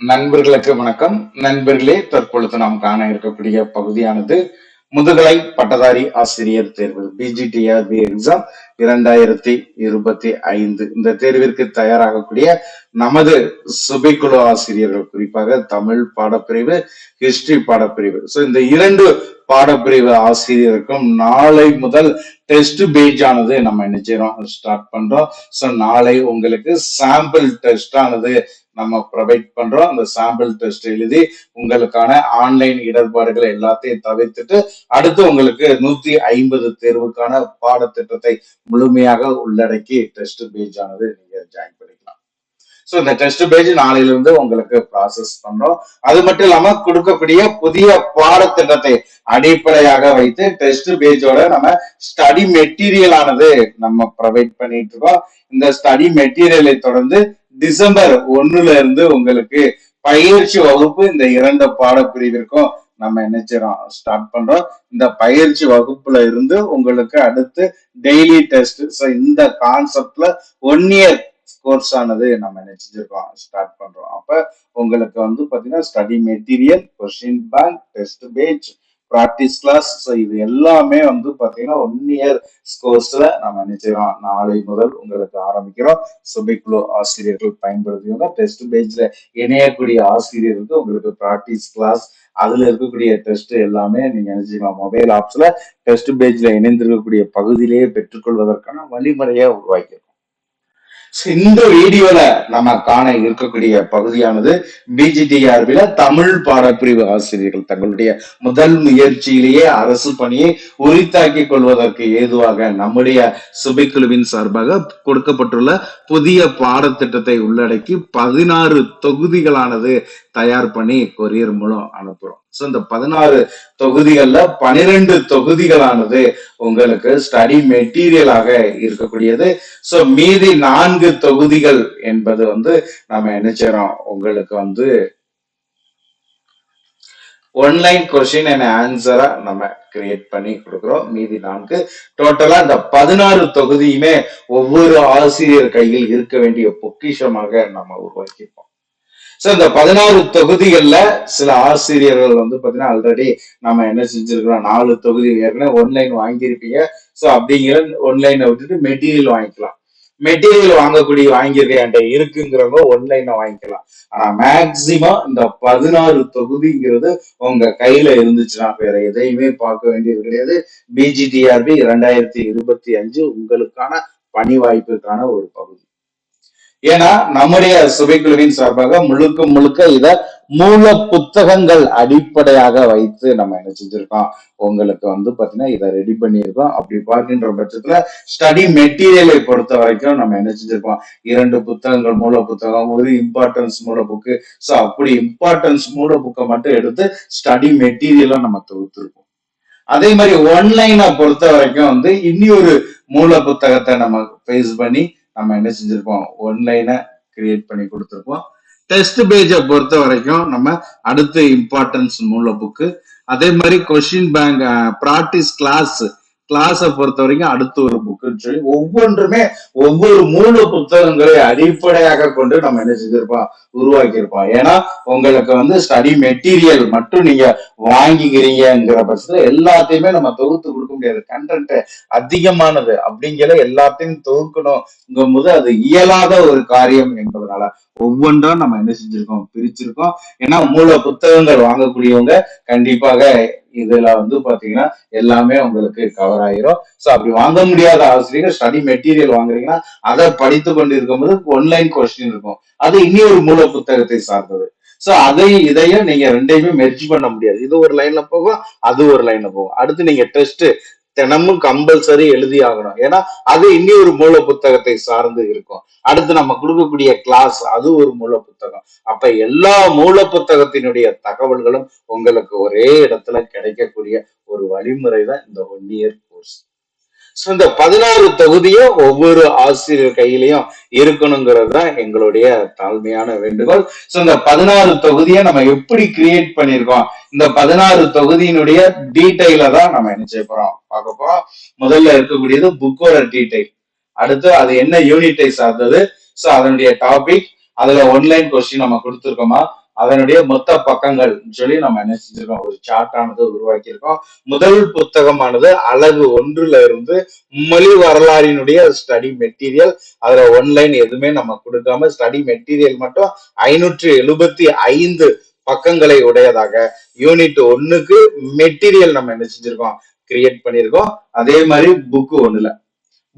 நண்பர்களுக்கு வணக்கம். நண்பர்களே தற்பொழுது நாம் காண இருக்கக்கூடிய பகுதியானது முதுகலை பட்டதாரி ஆசிரியர் தேர்வு பிஜிடிஆர்பி எக்ஸாம் இரண்டாயிரத்தி இருபத்தி ஐந்து. இந்த தேர்விற்கு தயாராகக்கூடிய நமது சுபைக்குழு ஆசிரியர்கள் குறிப்பாக தமிழ் பாடப்பிரிவு ஹிஸ்டரி பாடப்பிரிவு. சோ இந்த இரண்டு பாடப்பிரிவு ஆசிரியருக்கும் நாளை முதல் டெஸ்ட் பேஜ் ஆனது நம்ம என்ன செய்யறோம் ஸ்டார்ட் பண்றோம். சோ நாளை உங்களுக்கு சாம்பிள் டெஸ்ட் ஆனது நம்ம ப்ரொவைட் பண்றோம். அந்த சாம்பிள் டெஸ்ட் எழுதி உங்களுக்கான ஆன்லைன் இடர்பாடுகளை எல்லாத்தையும் தவிர்த்துட்டு அடுத்து உங்களுக்கு நூத்தி ஐம்பது தேர்வுக்கான பாடத்திட்டத்தை முழுமையாக உள்ளடக்கி டெஸ்ட் பேஜ் ஆனது நீங்க ஜாயின் பண்ணிக்கலாம். ஸோ இந்த டெஸ்ட் பேஜ் நாளையில இருந்து உங்களுக்கு ப்ராசஸ் பண்றோம். அது மட்டும் இல்லாம கொடுக்கக்கூடிய புதிய பாடத்திட்டத்தை அடிப்படையாக வைத்து டெஸ்ட் பேஜோட நம்ம ஸ்டடி மெட்டீரியல் ஆனது நம்ம ப்ரொவைட் பண்ணிட்டு இருக்கோம். இந்த ஸ்டடி மெட்டீரியலை தொடர்ந்து டிசம்பர் ஒண்ணுல இருந்து உங்களுக்கு பயிற்சி வகுப்பு இந்த இரண்டு பாடப்பிரிவிற்கும் நம்ம என்ன ஸ்டார்ட் பண்றோம். இந்த பயிற்சி வகுப்புல இருந்து உங்களுக்கு அடுத்து டெய்லி டெஸ்ட் ஸோ இந்த கான்செப்ட்ல ஒன் இயர் கோர்ஸ் ஆனது நம்ம நினைச்சிருக்கோம் ஸ்டார்ட் பண்றோம். அப்ப உங்களுக்கு வந்து பாத்தீங்கன்னா study material question bank test page practice class so இது எல்லாமே வந்து பார்த்தீங்கன்னா ஒன் இயர் கோர்ஸில் நம்ம நினைச்சிரோம் நாளை முதல் உங்களுக்கு ஆரம்பிக்கிறோம். சுபைக்குழு ஆசிரியர்கள் பயன்படுத்தியோங்க டெஸ்ட் பேஜில் இணையக்கூடிய ஆசிரியர்களுக்கு உங்களுக்கு ப்ராக்டிஸ் கிளாஸ் அதுல இருக்கக்கூடிய டெஸ்ட் எல்லாமே நீங்க நினைச்சுக்கலாம் மொபைல் ஆப்ஸ்ல டெஸ்ட் பேஜ்ல இணைந்திருக்கக்கூடிய பகுதியிலேயே பெற்றுக்கொள்வதற்கான வழிமுறையை உருவாக்கியிருக்கோம். இந்த வீடியோல நம்ம காண இருக்கக்கூடிய பகுதியானது பிஜிடிஆர்பில தமிழ் பாடப்பிரிவு ஆசிரியர்கள் தங்களுடைய முதல் முயற்சியிலேயே அரசு பணியை உரித்தாக்கி கொள்வதற்கு ஏதுவாக நம்முடைய சுபைக்குழுவின் சார்பாக கொடுக்கப்பட்டுள்ள புதிய பாடத்திட்டத்தை உள்ளடக்கி பதினாறு தொகுதிகளானது தயார் பண்ணி கொரியர் மூலம் அனுப்புறோம். ஸோ இந்த பதினாறு தொகுதிகள்ல பனிரெண்டு தொகுதிகளானது உங்களுக்கு ஸ்டடி மெட்டீரியலாக இருக்கக்கூடியது. ஸோ மீதி நான்கு தொகுதிகள் என்பது வந்து நம்ம என்ன உங்களுக்கு வந்து ஒன்லைன் கொஸ்டின் அண்ட் ஆன்சரா நம்ம கிரியேட் பண்ணி கொடுக்குறோம். மீதி நான்கு. டோட்டலா இந்த பதினாறு தொகுதியுமே ஒவ்வொரு ஆசிரியர் கையில் இருக்க வேண்டிய பொக்கிஷமாக நம்ம உருவாக்கிப்போம். சோ இந்த பதினாறு தொகுதிகள்ல சில ஆசிரியர்கள் வந்து பாத்தீங்கன்னா ஆல்ரெடி நம்ம என்ன செஞ்சிருக்கிறோம்? நாலு தொகுதி ஏற்கனவே ஒன்லைன் வாங்கியிருப்பீங்க. சோ அப்படிங்கிற ஒன்லைனை விட்டுட்டு மெட்டீரியல் வாங்கிக்கலாம். மெட்டீரியல் வாங்கக்கூடிய வாங்கியிருக்க என்கிட்ட இருக்குங்கிறவங்க ஒன்லைனை வாங்கிக்கலாம். ஆனா மேக்சிமம் இந்த பதினாறு தொகுதிங்கிறது உங்க கையில இருந்துச்சுன்னா வேற எதையுமே பார்க்க வேண்டியது கிடையாது. பிஜிடிஆர்பி இரண்டாயிரத்தி இருபத்தி அஞ்சு உங்களுக்கான பணி வாய்ப்புக்கான ஒரு பகுதி. ஏன்னா நம்முடைய சுபைக்குழுவின் சார்பாக முழுக்க முழுக்க இத மூல புத்தகங்கள் அடிப்படையாக வைத்து நம்ம என்ன செஞ்சிருக்கோம்? உங்களுக்கு வந்து பாத்தீங்கன்னா இதை ரெடி பண்ணியிருக்கோம். அப்படி பார்க்கின்ற பட்சத்துல ஸ்டடி மெட்டீரியலை பொறுத்த வரைக்கும் நம்ம என்ன செஞ்சிருக்கோம்? இரண்டு புத்தகங்கள் மூல புத்தகம் ஒரு இம்பார்ட்டன்ஸ் மூல புக்கு. ஸோ அப்படி இம்பார்ட்டன்ஸ் மூல புக்கை மட்டும் எடுத்து ஸ்டடி மெட்டீரியலா நம்ம தொகுத்திருக்கோம் அதே மாதிரி ஒன்லைனை பொறுத்த வரைக்கும் வந்து இனி ஒரு மூல புத்தகத்தை நம்ம பேஸ் பண்ணி நம்ம என்ன செஞ்சிருப்போம்? ஒன்லைனை கிரியேட் பண்ணி கொடுத்துருப்போம். டெஸ்ட் பேஜை பொறுத்த வரைக்கும் நம்ம அடுத்த இம்பார்ட்டன்ஸ் மூல புக்கு அதே மாதிரி கொஷின் பேங்க் ப்ராக்டிஸ் கிளாஸ் கிளாஸை பொறுத்த வரைக்கும் அடுத்து ஒரு புக்குன்னு சொல்லி ஒவ்வொன்றுமே ஒவ்வொரு மூல புத்தகங்களை அடிப்படையாக கொண்டு நம்ம என்ன செஞ்சிருப்போம்? உருவாக்கியிருப்போம். ஏன்னா உங்களுக்கு வந்து ஸ்டடி மெட்டீரியல் மட்டும் நீங்க வாங்கிக்கிறீங்கிற பட்சத்துல எல்லாத்தையுமே நம்ம தொகுத்து கொடுக்க முடியாது. கண்டென்ட் அதிகமானது அப்படிங்கிற எல்லாத்தையும் தொகுக்கணும் போது அது இயலாத ஒரு காரியம் என்பதனால ஒவ்வொன்றும் நம்ம என்ன செஞ்சிருக்கோம்? பிரிச்சிருக்கோம். ஏன்னா மூல புத்தகங்கள் வாங்கக்கூடியவங்க கண்டிப்பாக இதுல வந்து பாத்தீங்கன்னா எல்லாமே உங்களுக்கு கவர் ஆயிரும். சோ அப்படி வாங்க முடியாத ஆசிரியர் ஸ்டடி மெட்டீரியல் வாங்குறீங்கன்னா அதை படித்து கொண்டு இருக்கும்போது ஒன்லைன் கொஸ்டின் இருக்கும். அது இனி ஒரு மூல புத்தகத்தை சார்ந்தது. சோ அதையும் இதையும் நீங்க ரெண்டையுமே மெர்ஜ் பண்ண முடியாது. இது ஒரு லைன்ல போகும் அது ஒரு லைன்ல போகும். அடுத்து நீங்க டெஸ்ட் தினமும் கம்பல்சரி எழுதி ஆகணும். ஏன்னா அது இனி ஒரு மூல புத்தகத்தை சார்ந்து இருக்கும். அடுத்து நம்ம கொடுக்கக்கூடிய கிளாஸ் அது ஒரு மூல புத்தகம் அப்ப எல்லா மூல புத்தகத்தினுடைய தகவல்களும் உங்களுக்கு ஒரே இடத்துல கிடைக்கக்கூடிய ஒரு வழிமுறை தான் இந்த ஒன் இயர் கோர்ஸ் ஸோ இந்த பதினாறு தொகுதியும் ஒவ்வொரு ஆசிரியர் கையிலையும் இருக்கணுங்கிறது தான் எங்களுடைய தாழ்மையான வேண்டுகோள். ஸோ இந்த பதினாறு தொகுதியை நம்ம எப்படி கிரியேட் பண்ணியிருக்கோம்? இந்த பதினாறு தொகுதியினுடைய டீட்டெயில தான் நம்ம என்ன செய்ய போறோம்? பார்க்க போறோம். முதல்ல இருக்கக்கூடியது புக்கோட டீட்டெயில் அடுத்து அது என்ன யூனிட்டை சார்ந்தது ஸோ அதனுடைய டாபிக் அதுல ஒன்லைன் கொஸ்டின் நம்ம கொடுத்துருக்கோமா? அதனுடைய மொத்த பக்கங்கள் சொல்லி நம்ம என்ன செஞ்சிருக்கோம்? ஒரு சார்ட்டானது உருவாக்கியிருக்கோம். முதல் புத்தகமானது அழகு ஒன்றுல இருந்து மொழி வரலாறினுடைய ஸ்டடி மெட்டீரியல் அதுல ஒன்லைன் எதுவுமே நம்ம கொடுக்காம ஸ்டடி மெட்டீரியல் மட்டும் ஐநூற்றி எழுபத்தி ஐந்து பக்கங்களை உடையதாக யூனிட் ஒன்னுக்கு மெட்டீரியல் நம்ம என்ன செஞ்சிருக்கோம்? கிரியேட் பண்ணியிருக்கோம். அதே மாதிரி புக்கு ஒண்ணுல.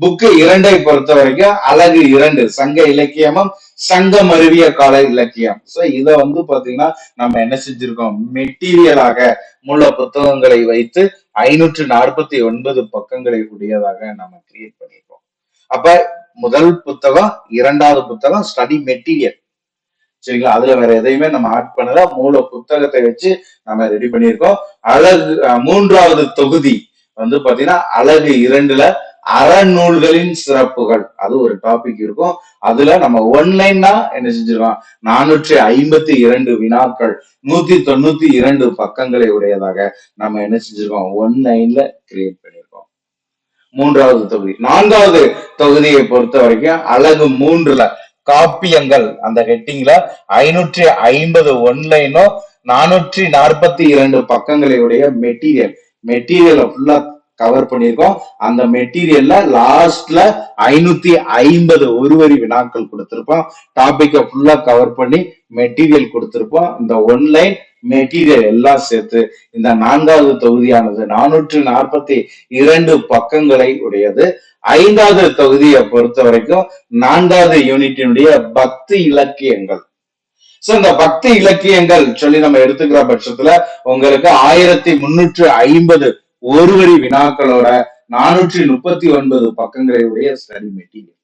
புக்கு இரண்டை பொறுத்த வரைக்கும் அழகு இரண்டு சங்க இலக்கியமும் சங்கம் அருவிய கால இலக்கியம். சோ இத வந்து பாத்தீங்கன்னா நம்ம என்ன செஞ்சிருக்கோம்? மெட்டீரியலாக மூல புத்தகங்களை வைத்து ஐநூற்று நாற்பத்தி ஒன்பது பக்கங்களை உடையதாக நம்ம கிரியேட் பண்ணியிருக்கோம். அப்ப முதல் புத்தகம் இரண்டாவது புத்தகம் ஸ்டடி மெட்டீரியல் சரிங்களா? அதுல வேற எதையுமே நம்ம ஆட் பண்ணல. மூல புத்தகத்தை வச்சு நம்ம ரெடி பண்ணியிருக்கோம். அழகு மூன்றாவது தொகுதி வந்து பாத்தீங்கன்னா அழகு இரண்டுல அறநூல்களின் சிறப்புகள். அது ஒரு டாபிக் இருக்கும். அதுல நம்ம ஒன்லைன்னா என்ன செஞ்சிருக்கோம் நானூற்றி ஐம்பத்தி இரண்டு வினாக்கள் நூத்தி தொண்ணூத்தி இரண்டு பக்கங்களை உடையதாக நம்ம என்ன செஞ்சிருக்கோம்? ஒன்லைன்ல கிரியேட் பண்ணியிருக்கோம் மூன்றாவது தொகுதி. நான்காவது தொகுதியை பொறுத்த வரைக்கும் அழகு மூன்றுல காப்பியங்கள். அந்த ஹெட்டிங்ல ஐநூற்றி ஐம்பது ஒன்லைனும் நானூற்றி நாற்பத்தி இரண்டு பக்கங்களை உடைய மெட்டீரியல் மெட்டீரியலை ஃபுல்லா கவர் பண்ணியிருக்கோம். அந்த மெட்டீரியல்ல லாஸ்ட்ல ஐநூத்தி ஐம்பது ஒரு வரி வினாக்கள் கொடுத்திருப்போம். டாபிக்கை ஃபுல்லா கவர் பண்ணி மெட்டீரியல் கொடுத்திருப்போம். இந்த ஒன்லைன் மெட்டீரியல் எல்லாம் சேர்த்து இந்த நான்காவது தொகுதியானது நானூற்று நாற்பத்தி இரண்டு பக்கங்களை உடையது. ஐந்தாவது தொகுதியை பொறுத்த வரைக்கும் நான்காவது யூனிட்டினுடைய பக்தி இலக்கியங்கள். சோ இந்த பக்தி இலக்கியங்கள் சொல்லி நம்ம எடுத்துக்கிற பட்சத்துல உங்களுக்கு ஆயிரத்தி முன்னூற்று ஐம்பது ஒரு வரி வினாக்களோட நானூற்றி முப்பத்தி ஒன்பது பக்கங்களை உடைய ஸ்டடி மெட்டீரியல்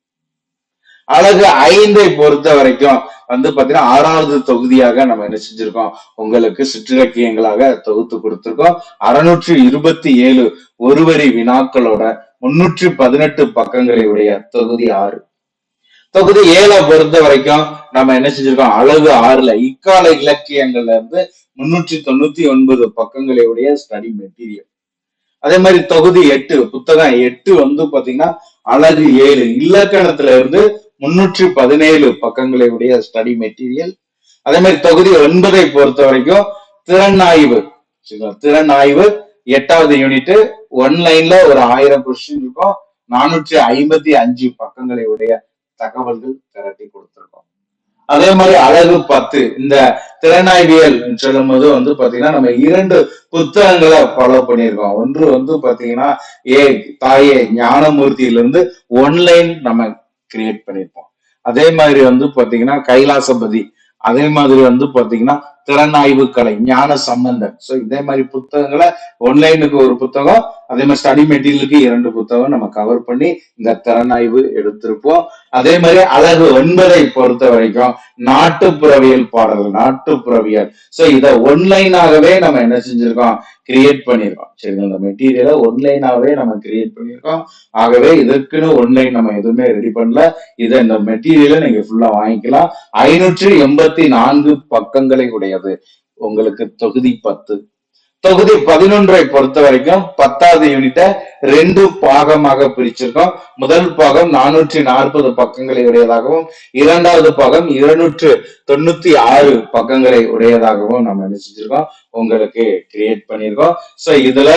அழகு ஐந்தை பொறுத்த வரைக்கும் வந்து பாத்தீங்கன்னா ஆறாவது தொகுதியாக நம்ம என்ன செஞ்சிருக்கோம்? உங்களுக்கு சிற்றிலக்கியங்களாக தொகுத்து கொடுத்திருக்கோம். அறுநூற்றி இருபத்தி ஏழு ஒரு வரி வினாக்களோட முன்னூற்றி பதினெட்டு பக்கங்களை உடைய தொகுதி ஆறு. தொகுதி ஏழை பொறுத்த வரைக்கும் நம்ம என்ன செஞ்சிருக்கோம்? அழகு ஆறுல இக்கால இலக்கியங்கள்ல இருந்து முன்னூற்றி தொண்ணூத்தி ஒன்பது பக்கங்களை உடைய ஸ்டடி மெட்டீரியல் அதே மாதிரி தொகுதி எட்டு புத்தகம் எட்டு வந்து பாத்தீங்கன்னா அழகு ஏழு. இலக்கணத்துல இருந்து முன்னூற்றி பதினேழு பக்கங்களை உடைய ஸ்டடி மெட்டீரியல் அதே மாதிரி தொகுதி ஒன்பதை பொறுத்த வரைக்கும் திறனாய்வு. திறன் திறனாய்வு எட்டாவது யூனிட் ஒன்லைன்ல ஒரு ஆயிரம் கொஸ்டின் இருக்கும். நானூற்றி ஐம்பத்தி அஞ்சு பக்கங்களை உடைய தகவல்கள் திரட்டி கொடுத்திருக்கோம். அதே மாதிரி அழகு பத்து. இந்த திறனாய்வியல் சொல்லும் போது வந்து பாத்தீங்கன்னா நம்ம இரண்டு புத்தகங்களை ஃபாலோ பண்ணியிருக்கோம். ஒன்று வந்து பாத்தீங்கன்னா ஏ தாயே ஞானமூர்த்தியிலிருந்து ஒன்லைன் நம்ம கிரியேட் பண்ணியிருப்போம். அதே மாதிரி வந்து பாத்தீங்கன்னா கைலாசபதி. அதே மாதிரி வந்து பாத்தீங்கன்னா திறனாய்வு கலை ஞான சம்பந்தன். ஸோ இதே மாதிரி புத்தகங்களை ஒன்லைனுக்கு ஒரு புத்தகம் அதே மாதிரி ஸ்டடி மெட்டீரியலுக்கு இரண்டு புத்தகம் நம்ம கவர் பண்ணி இந்த திறனாய்வு எடுத்திருப்போம். அதே மாதிரி அழகு ஒன்பதை பொறுத்த வரைக்கும் நாட்டுப்புறவியல் பாடல் நாட்டுப்புறவியல். சோ இத ஒன்லைனாகவே நம்ம என்ன செஞ்சிருக்கோம்? கிரியேட் பண்ணியிருக்கோம் சரிங்களா? இந்த மெட்டீரியலை ஒன்லைனாகவே நம்ம கிரியேட் பண்ணியிருக்கோம் ஆகவே இதற்குன்னு ஒன்லைன் நம்ம எதுவுமே ரெடி பண்ணல. இதை இந்த மெட்டீரியலை நீங்க ஃபுல்லா வாங்கிக்கலாம். ஐநூற்றி எண்பத்தி நான்கு பக்கங்களை உடையது உங்களுக்கு தொகுதி பத்து. தொகுதி பதினொன்றை பொறுத்த வரைக்கும் பத்தாவது யூனிட்டை ரெண்டு பாகமாக பிரிச்சிருக்கோம். முதல் பாகம் நானூற்றி நாற்பது பக்கங்களை உடையதாகவும் இரண்டாவது பாகம் இருநூற்று தொண்ணூத்தி ஆறு பக்கங்களை உடையதாகவும் நம்ம என்ன செஞ்சிருக்கோம் உங்களுக்கு கிரியேட் பண்ணியிருக்கோம். சோ இதுல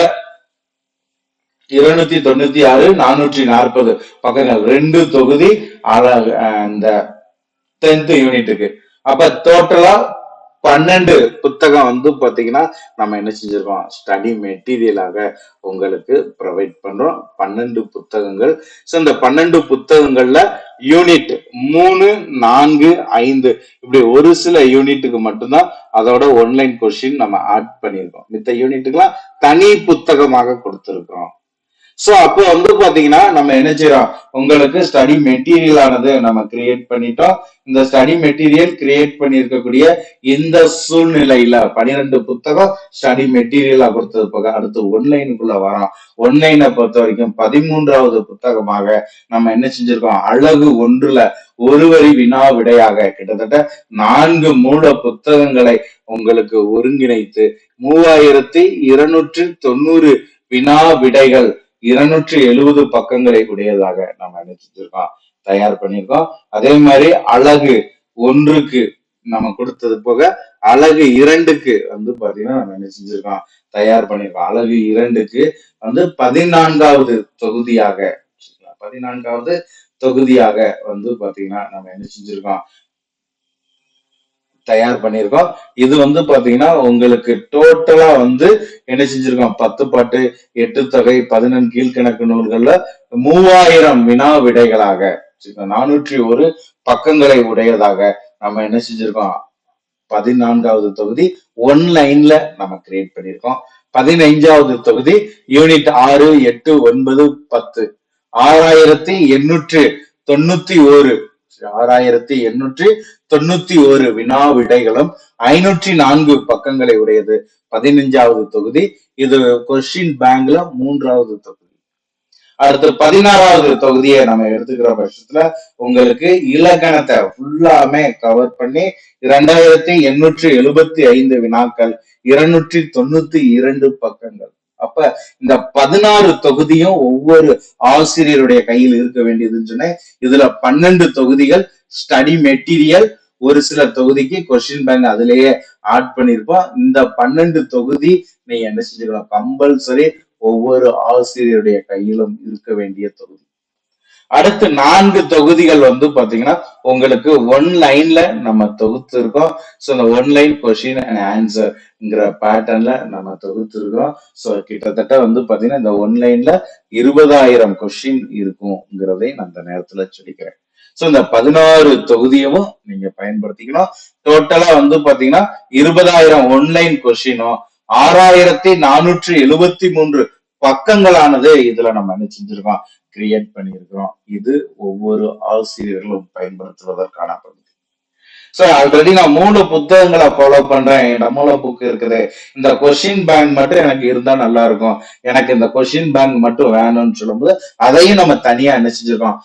இருநூத்தி தொண்ணூத்தி ஆறு நானூற்றி நாற்பது பக்கங்கள் ரெண்டு தொகுதி அழகு அஹ் டென்த் யூனிட்டுக்கு அப்ப டோட்டலா பன்னெண்டு புத்தகம் வந்து பாத்தீங்கன்னா நம்ம என்ன செஞ்சிருக்கோம்? ஸ்டடி மெட்டீரியலாக உங்களுக்கு ப்ரொவைட் பண்றோம். பன்னெண்டு புத்தகங்கள். ஸோ இந்த பன்னெண்டு புத்தகங்கள்ல யூனிட் மூணு நான்கு ஐந்து இப்படி ஒரு சில யூனிட்டுக்கு மட்டும்தான் அதோட ஒன்லைன் கொஸ்டின் நம்ம ஆட் பண்ணியிருக்கோம். மித்த யூனிட்டுக்கெல்லாம் தனி புத்தகமாக கொடுத்திருக்கிறோம். சோ அப்போ வந்து பாத்தீங்கன்னா நம்ம என்ன செய்யறோம் உங்களுக்கு ஸ்டடி மெட்டீரியல் ஆனது நம்ம கிரியேட் பண்ணிட்டோம். இந்த ஸ்டடி மெட்டீரியல் கிரியேட் பண்ணியிருக்கக்கூடிய இந்த சூழ்நிலையில பனிரெண்டு புத்தகம் ஸ்டடி மெட்டீரியலா கொடுத்தது போக அடுத்து ஒன்லைனுக்குள்ள வரோம். ஒன்லைனை பொறுத்த வரைக்கும் பதிமூன்றாவது புத்தகமாக நம்ம என்ன செஞ்சிருக்கோம்? அழகு ஒன்றுல ஒரு வரி வினா விடையாக கிட்டத்தட்ட நான்கு மூல புத்தகங்களை உங்களுக்கு ஒருங்கிணைத்து மூவாயிரத்தி இருநூற்றி தொண்ணூறு வினா விடைகள் இருநூற்றி எழுபது பக்கங்களை உடையதாக நம்ம நினைச்சிருக்கோம் தயார் பண்ணியிருக்கோம். அதே மாதிரி அழகு ஒன்றுக்கு நம்ம கொடுத்தது போக அழகு இரண்டுக்கு வந்து பாத்தீங்கன்னா நம்ம என்ன செஞ்சிருக்கோம் தயார் பண்ணியிருக்கோம். அழகு இரண்டுக்கு வந்து பதினான்காவது தொகுதியாக பதினான்காவது தொகுதியாக வந்து பாத்தீங்கன்னா நம்ம என்ன செஞ்சிருக்கோம் தயார் பண்ணியிருக்கோம். இது வந்து பாத்தீங்கன்னா உங்களுக்கு டோட்டலா வந்து என்ன செஞ்சிருக்கோம்? பத்து பாட்டு எட்டு தொகை பதினெண் கீழ்கணக்கு நூல்கள்ல மூவாயிரம் வினா விடைகளாக நானூற்றி ஒரு பக்கங்களை உடையதாக நம்ம என்ன செஞ்சிருக்கோம்? பதினான்காவது தொகுதி ஒன்லைன்ல நம்ம கிரியேட் பண்ணியிருக்கோம். பதினைஞ்சாவது தொகுதி யூனிட் ஆறு எட்டு ஒன்பது பத்து. ஆறாயிரத்தி எண்ணூற்று தொண்ணூத்தி ஓரு ஆறாயிரத்தி எண்ணூற்றி தொண்ணூத்தி ஒரு வினா விடைகளும் ஐநூற்றி நான்கு பக்கங்களை உடையது. பதினஞ்சாவது தொகுதி. இது கொஸ்டின் பேங்க்ல மூன்றாவது தொகுதி. அடுத்து பதினாறாவது தொகுதியை நம்ம எடுத்துக்கிற பட்சத்துல உங்களுக்கு இலக்கணத்தை ஃபுல்லாமே கவர் பண்ணி இரண்டாயிரத்தி எண்ணூற்றி எழுபத்தி ஐந்து வினாக்கள் இருநூற்றி தொண்ணூத்தி இரண்டு பக்கங்கள். அப்ப இந்த பதினாறு தொகுதியும் ஒவ்வொரு ஆசிரியருடைய கையில் இருக்க வேண்டியதுன்னு சொன்னேன். இதுல பன்னெண்டு தொகுதிகள் ஸ்டடி மெட்டீரியல் ஒரு சில தொகுதிக்கு கொஸ்டின் பேங்க் அதுலயே ஆட் பண்ணிருப்போம் இந்த பன்னெண்டு தொகுதி நீ என்ன செஞ்சுக்கலாம் கம்பல்சரி ஒவ்வொரு ஆசிரியருடைய கையிலும் இருக்க வேண்டிய தொகுதி. அடுத்து நான்கு தொகுதிகள் வந்து பாத்தீங்கன்னா உங்களுக்கு ஒன் லைன்ல நம்ம தொகுத்து இருக்கோம் ஸோ இந்த ஒன் லைன் கொஸ்டின் அண்ட் ஆன்சர்ங்கிற பேட்டர்ன்ல நம்ம தொகுத்து இருக்கோம் ஸோ கிட்டத்தட்ட வந்து பாத்தீங்கன்னா இந்த ஒன் லைன்ல இருபதாயிரம் கொஸ்டின் இருக்கும்ங்கிறதை நான் அந்த நேரத்துல சொல்லிக்கிறேன். ஸோ இந்த பதினாறு தொகுதியும் நீங்க பயன்படுத்திக்கணும். டோட்டலா வந்து பாத்தீங்கன்னா இருபதாயிரம் ஒன்லைன் கொஸ்டினும் ஆறாயிரத்தி நானூற்றி எழுபத்தி மூன்று பக்கங்களானது இதுல நம்ம என்ன செஞ்சிருக்கோம் கிரியேட் பண்ணியிருக்கிறோம். இது ஒவ்வொரு ஆசிரியர்களும் பயன்படுத்துவதற்கான பகுதி. சோ ஆல்ரெடி நான் மூணு புத்தகங்களை ஃபாலோ பண்றேன். என் மூல புக் இருக்குது. இந்த கொஷின் பேங்க் மட்டும் எனக்கு இருந்தா நல்லா இருக்கும். எனக்கு இந்த கொஷின் பேங்க் மட்டும் வேணும்னு சொல்லும்போது அதையும் நம்ம தனியா நினைச்சிருக்கோம்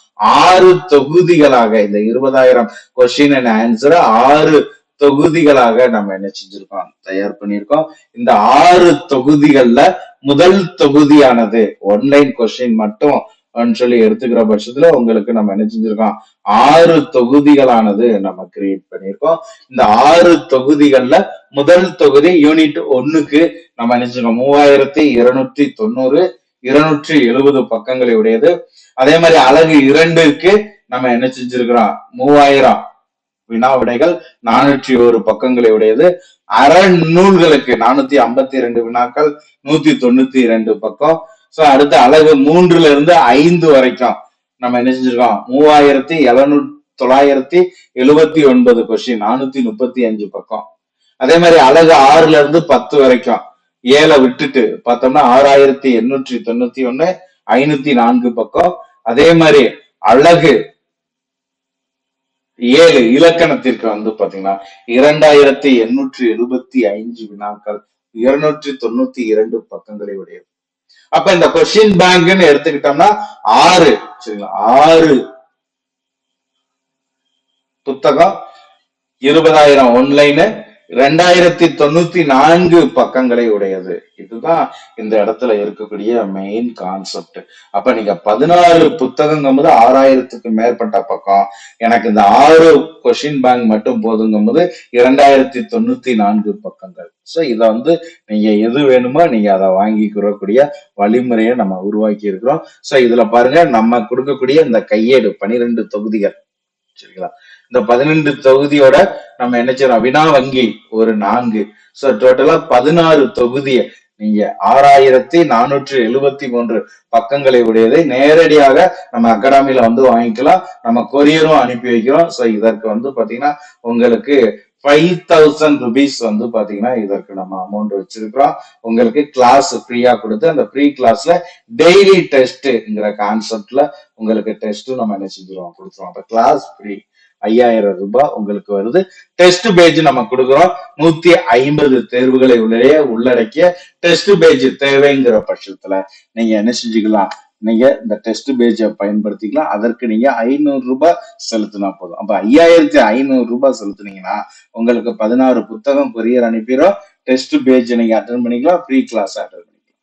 ஆறு தொகுதிகளாக இந்த இருபதாயிரம் கொஷின் அண்ட் ஆன்சர் ஆறு தொகுதிகளாக நம்ம என்ன செஞ்சிருக்கோம் தயார் பண்ணியிருக்கோம். இந்த ஆறு தொகுதிகள்ல முதல் தொகுதியானது ஒன்லைன் கொஸ்டின் மட்டும் சொல்லி எடுத்துக்கிற பட்சத்துல உங்களுக்கு நம்ம என்ன செஞ்சிருக்கோம்? ஆறு தொகுதிகளானது நம்ம கிரியேட் பண்ணியிருக்கோம். இந்த ஆறு தொகுதிகள்ல முதல் தொகுதி யூனிட் ஒண்ணுக்கு நம்ம என்ன செஞ்சிருக்கோம்? மூவாயிரத்தி இருநூற்றி தொண்ணூறு இருநூற்றி எழுபது பக்கங்களை உடையது. அதே மாதிரி அழகு இரண்டுக்கு நம்ம என்ன செஞ்சிருக்கிறோம்? மூவாயிரம் வினா விடைகள் நானூற்றி ஒரு பக்கங்களை உடையது. அறநூல்களுக்கு நூல்களுக்கு நானூத்தி ஐம்பத்தி ரெண்டு வினாக்கள் நூத்தி தொண்ணூத்தி இரண்டு பக்கம். சோ அடுத்த அழகு மூன்றுல இருந்து ஐந்து வரைக்கும் நம்ம என்ன செஞ்சிருக்கோம்? மூவாயிரத்தி எழுநூத்தி தொள்ளாயிரத்தி எழுபத்தி ஒன்பது கொஸ்டின் நானூத்தி முப்பத்தி அஞ்சு பக்கம். அதே மாதிரி அழகு ஆறுல இருந்து பத்து வரைக்கும். ஏழை விட்டுட்டு பார்த்தோம்னா ஆறாயிரத்தி எண்ணூற்றி தொண்ணூத்தி ஒண்ணு ஐநூத்தி நான்கு பக்கம். அதே மாதிரி அழகு ஏழு இலக்கணத்திற்கு வந்து பாத்தீங்கன்னா இரண்டாயிரத்தி எண்ணூற்றி எழுபத்தி ஐந்து வினாக்கள் இருநூற்றி தொண்ணூத்தி இரண்டு பக்கங்களை உடையது. அப்ப இந்த கொஸ்டின் பேங்க்னு எடுத்துக்கிட்டோம்னா ஆறு. சரிங்களா? ஆறு. புத்தகம். இருபதாயிரம் ஒன்லைனு ரெண்டாயிரத்தி தொண்ணூத்தி நான்கு பக்கங்களை உடையது. இதுதான் இந்த இடத்துல இருக்கக்கூடிய மெயின் கான்செப்ட் அப்ப நீங்க பதினாறு புத்தகங்கும் போது ஆறாயிரத்துக்கு மேற்பட்ட பக்கம். எனக்கு இந்த ஆறு கொஷின் பேங்க் மட்டும் போதுங்கும் போது இரண்டாயிரத்தி தொண்ணூத்தி நான்கு பக்கங்கள். சோ இதை வந்து நீங்க எது வேணுமோ நீங்க அதை வாங்கிக்கிறக்கூடிய வழிமுறையை நம்ம உருவாக்கி இருக்கிறோம் சோ இதுல பாருங்க நம்ம கொடுக்கக்கூடிய இந்த கையேடு பனிரெண்டு தொகுதிகள். சரிங்களா? இந்த பதினெண்டு தொகுதியோட நம்ம என்ன செய்யறோம்? வினா வங்கி ஒரு நான்கு. சோ டோட்டலா பதினாறு தொகுதியை நீங்க ஆறாயிரத்தி நானூற்றி எழுபத்தி மூன்று பக்கங்களை உடையதை நேரடியாக நம்ம அகாடமியில வந்து வாங்கிக்கலாம். நம்ம கொரியரும் அனுப்பி வைக்கிறோம். சோ இதற்கு வந்து பாத்தீங்கன்னா உங்களுக்கு ஃபைவ் தௌசண்ட் ருபீஸ் வந்து பாத்தீங்கன்னா இதற்கு நம்ம அமௌண்ட் வச்சிருக்கிறோம். உங்களுக்கு கிளாஸ் ஃப்ரீயா கொடுத்து அந்த ஃப்ரீ கிளாஸ்ல டெய்லி டெஸ்ட்ங்கிற கான்செப்ட்ல உங்களுக்கு டெஸ்ட் நம்ம என்ன செஞ்சிருவோம்? கொடுத்துருவோம். அப்ப கிளாஸ் ஃப்ரீ ஐயாயிரம் ரூபாய் உங்களுக்கு வருது. டெஸ்ட் பேஜ் நம்ம கொடுக்குறோம். நூத்தி ஐம்பது தேர்வுகளை உள்ளே உள்ளடக்கிய டெஸ்ட் பேஜ் தேவைங்கிற பட்சத்துல நீங்க என்ன செஞ்சுக்கலாம்? நீங்க இந்த டெஸ்ட் பேஜை பயன்படுத்திக்கலாம். அதற்கு நீங்க ஐநூறு ரூபாய் செலுத்தினா போதும். அப்ப ஐயாயிரத்தி ஐநூறு ரூபாய் செலுத்துனீங்கன்னா உங்களுக்கு பதினாறு புத்தகம் கொரியர் அனுப்பிடும் டெஸ்ட் பேஜ் நீங்க அட்டன் பண்ணிக்கலாம். ஃப்ரீ கிளாஸ் அட்டன் பண்ணிக்கலாம்.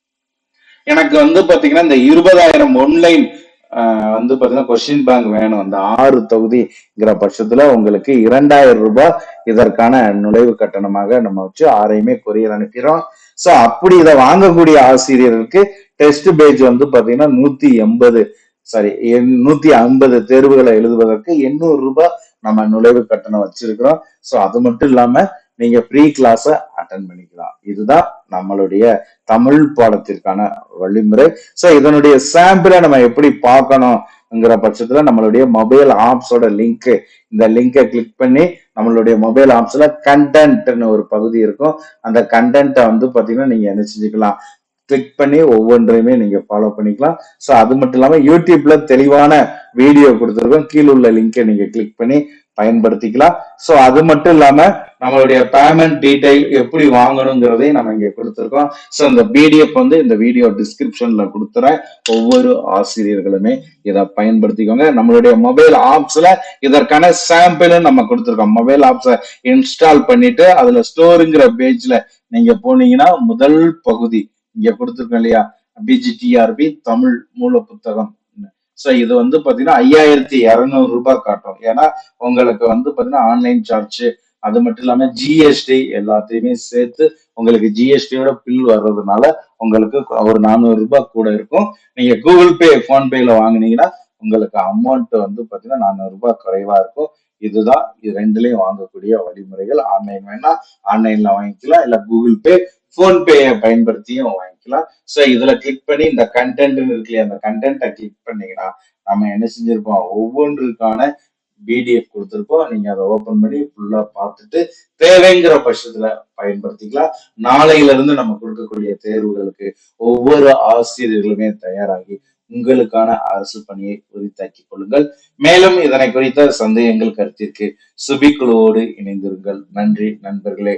எனக்கு வந்து பாத்தீங்கன்னா இந்த இருபதாயிரம் ஒன்லைன் ஆஹ் வந்து பாத்தீங்கன்னா கொஸ்டின் பேங்க் வேணும். அந்த ஆறு தொகுதிங்கிற பட்சத்துல உங்களுக்கு இரண்டாயிரம் ரூபாய் இதற்கான நுழைவு கட்டணமாக நம்ம வச்சு ஆறையுமே கொரியர் அனுப்பிடுறோம். சோ அப்படி இதை வாங்கக்கூடிய ஆசிரியர்களுக்கு டெஸ்ட் பேஜ் வந்து பாத்தீங்கன்னா நூத்தி எண்பது சாரி நூத்தி ஐம்பது தேர்வுகளை எழுதுவதற்கு எண்ணூறு ரூபாய் நம்ம நுழைவு கட்டணம் வச்சிருக்கிறோம். சோ அது மட்டும் இல்லாம நீங்க ப்ரீ கிளாஸ அட்டன் பண்ணிக்கலாம். இதுதான் நம்மளுடைய தமிழ் பாடத்திற்கான வழிமுறை. சோ இதனுடைய சாம்பிளை நம்ம எப்படி பார்க்கணுங்கிற பட்சத்துல நம்மளுடைய மொபைல் ஆப்ஸோட லிங்க் இந்த லிங்கை கிளிக் பண்ணி நம்மளுடைய மொபைல் ஆப்ஸ்ல கண்டென்ட்னு ஒரு பகுதி இருக்கும். அந்த கண்டென்ட்டை வந்து பாத்தீங்கன்னா நீங்க என்ன செஞ்சுக்கலாம்? கிளிக் பண்ணி ஒவ்வொன்றையுமே நீங்க ஃபாலோ பண்ணிக்கலாம். ஸோ அது மட்டும் இல்லாமல் யூடியூப்ல தெளிவான வீடியோ கொடுத்துருக்கோம். கீழே உள்ள லிங்கை நீங்க கிளிக் பண்ணி பயன்படுத்திக்கலாம். ஸோ அது மட்டும் இல்லாம நம்மளுடைய பேமெண்ட் டீடைல் எப்படி வாங்கணுங்கிறதையும் நம்ம இங்க கொடுத்துருக்கோம். ஸோ இந்த பிடிஎஃப் வந்து இந்த வீடியோ டிஸ்கிரிப்ஷன்ல கொடுத்துறேன் ஒவ்வொரு ஆசிரியர்களுமே இதை பயன்படுத்திக்கோங்க. நம்மளுடைய மொபைல் ஆப்ஸ்ல இதற்கான சாம்பிளும் நம்ம கொடுத்துருக்கோம். மொபைல் ஆப்ஸை இன்ஸ்டால் பண்ணிட்டு அதுல ஸ்டோருங்கிற பேஜ்ல நீங்க போனீங்கன்னா முதல் பகுதி இங்க கொடுத்துருக்கோம் இல்லையா? பிஜிடிஆர்பி தமிழ் மூல புத்தகம் ஸோ இது வந்து பாத்தீங்கன்னா ஐயாயிரத்தி இரநூறு ரூபாய் காட்டும். ஏன்னா உங்களுக்கு வந்து பாத்தீங்கன்னா ஆன்லைன் சார்ஜ் அது மட்டும் இல்லாம ஜிஎஸ்டி எல்லாத்தையுமே சேர்த்து உங்களுக்கு ஜிஎஸ்டியோட பில் வர்றதுனால உங்களுக்கு ஒரு நானூறு ரூபாய் கூட இருக்கும். நீங்க கூகுள் பே போன்பேல வாங்குனீங்கன்னா உங்களுக்கு அமௌண்ட் வந்து பாத்தீங்கன்னா நானூறு ரூபாய் குறைவா இருக்கும். இதுதான் இது ரெண்டுலையும் வாங்கக்கூடிய வழிமுறைகள். ஆன்லைன் வேணா ஆன்லைன்ல வாங்கிக்கலாம். இல்ல கூகுள் பே ஃபோன்பேயை பயன்படுத்தியும் வாங்கிக்கலாம். ஸோ இதுல கிளிக் பண்ணி இந்த கண்டென்ட் இருக்கு அந்த கண்டென்ட்டை கிளிக் பண்ணீங்கன்னா நம்ம என்ன செஞ்சிருப்போம்? ஒவ்வொன்றுக்கான பிடிஎஃப் கொடுத்துருப்போம். நீங்க அதை ஓபன் பண்ணி ஃபுல்லா பார்த்துட்டு தேவைங்கிற பட்சத்துல பயன்படுத்திக்கலாம். நாளையில இருந்து நம்ம கொடுக்கக்கூடிய தேர்வுகளுக்கு ஒவ்வொரு ஆசிரியர்களுமே தயாராகி உங்களுக்கான அரசு பணியை உரித்தாக்கிக் கொள்ளுங்கள். மேலும் இதனை குறித்த சந்தேகங்கள் கருத்திற்கு சுபிக்குழுவோடு இணைந்திருங்கள். நன்றி நண்பர்களே.